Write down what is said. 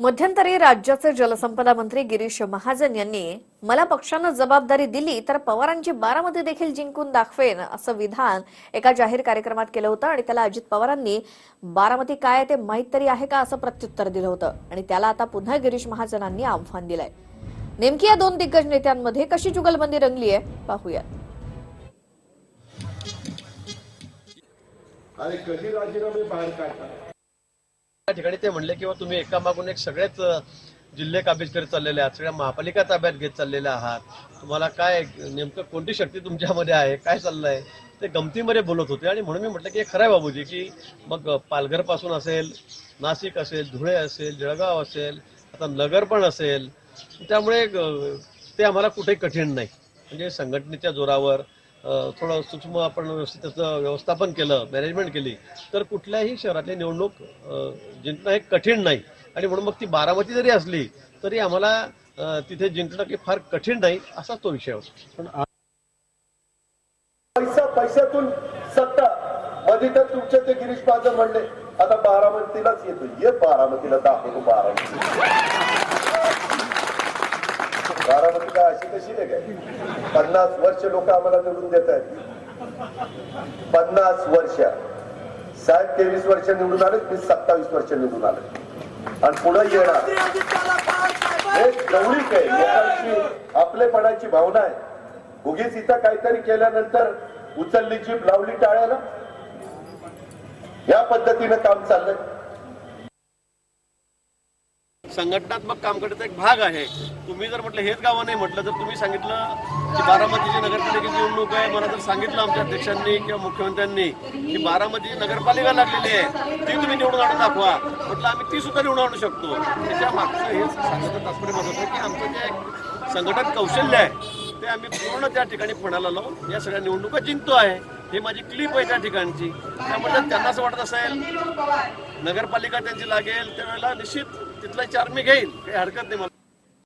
मध्यंतरी राज्याचे जलसंपदा मंत्री गिरीश महाजन यांनी मला पक्षानं जबाबदारी दिली तर पवारांची बारामती देखील जिंकून दाखवेन असं विधान एका जाहीर कार्यक्रमात केलं होतं आणि त्याला अजित पवारांनी बारामती काय आहे ते माहीत तरी आहे का? असं प्रत्युत्तर दिलं होतं. आणि त्याला आता पुन्हा गिरीश महाजनांनी आव्हान दिलंय. नेमकी या दोन दिग्गज नेत्यांमध्ये कशी जुगलबंदी रंगली आहे पाहूयात ठिकाणी ते म्हणले किंवा हो, तुम्ही एकामागून एक सगळेच जिल्हे काबीज करत चाललेले आहात सगळ्या महापालिका ताब्यात घेत चाललेल्या आहात. तुम्हाला काय नेमकं कोणती शक्ती तुमच्यामध्ये आहे? काय चाललंय? ते गमतीमध्ये बोलत होते आणि म्हणून मी म्हटलं की हे खरं आहे बाबूजी की मग पालघरपासून असेल नाशिक असेल धुळे असेल जळगाव असेल आता नगर पण असेल त्यामुळे ते आम्हाला कुठेही कठीण नाही. म्हणजे संघटनेच्या जोरावर थोडं सूक्ष्म आपण व्यवस्थित त्याचं व्यवस्थापन केलं मॅनेजमेंट केली तर कुठल्याही शहरातली निवडणूक जिंकणं हे कठीण नाही. आणि म्हणून मग ती बारामती जरी असली तरी आम्हाला तिथे जिंकणं की फार कठीण नाही असा तो विषय होता. पण पैसा पैशातून सत्ता. मध्ये तर तुमचे ते गिरीश महाजन म्हणले आता बारामतीलाच येतो ये बारामतीला दाखवतो बारामती. बारामती काय अशी कशी नाही काय? पन्नास वर्ष लोक आम्हाला निवडून देत आहेत. पन्नास वर्ष. साहेब तेवीस वर्ष निवडून आले मी सत्तावीस वर्ष निवडून आले आणि पुढे येणार. हे जवळीक आहे लोकांची आपलेपणाची भावना आहे. उगीच इथं काहीतरी केल्यानंतर उचलली जीप लावली टाळ्याला. या पद्धतीनं काम चाललंय. संघटनात्मक काम करण्याचा एक भाग आहे. तुम्ही जर म्हटलं हेच गावं नाही म्हटलं तर तुम्ही सांगितलं की बारामतीची नगरपालिकेची निवडणूक आहे मला जर सांगितलं आमच्या अध्यक्षांनी किंवा मुख्यमंत्र्यांनी की बारामती नगरपालिका लागलेली आहे ती तुम्ही निवडून आणून दाखवा. म्हटलं आम्ही ती सुद्धा निवडून आणू शकतो. त्याच्या मागचं हे सांगण्याचं तात्पर्य माझं की आमचं जे संघटन कौशल्य आहे ते आम्ही पूर्ण त्या ठिकाणी पणाला लावून या सगळ्या निवडणुका जिंकतो आहे. ही माझी क्लिप आहे त्या ठिकाणची. त्यामुळे त्यांना असं वाटत असेल नगरपालिका त्यांची लागेल त्यावेळेला निश्चित तिथला चार मी घेईल. काही हरकत नाही मला.